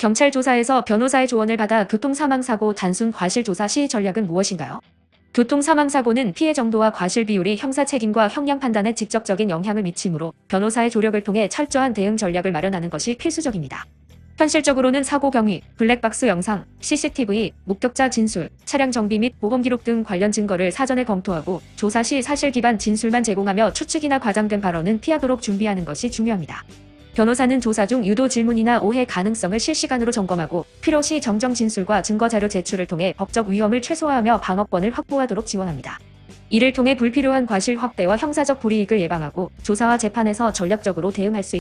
경찰 조사에서 변호사의 조언을 받아 교통사망사고 단순 과실 조사 시 전략은 무엇인가요? 교통사망사고는 피해 정도와 과실 비율이 형사 책임과 형량 판단에 직접적인 영향을 미치므로 변호사의 조력을 통해 철저한 대응 전략을 마련하는 것이 필수적입니다. 현실적으로는 사고 경위, 블랙박스 영상, CCTV, 목격자 진술, 차량 정비 및 보험 기록 등 관련 증거를 사전에 검토하고 조사 시 사실 기반 진술만 제공하며 추측이나 과장된 발언은 피하도록 준비하는 것이 중요합니다. 변호사는 조사 중 유도 질문이나 오해 가능성을 실시간으로 점검하고 필요시 정정 진술과 증거 자료 제출을 통해 법적 위험을 최소화하며 방어권을 확보하도록 지원합니다. 이를 통해 불필요한 과실 확대와 형사적 불이익을 예방하고 조사와 재판에서 전략적으로 대응할 수.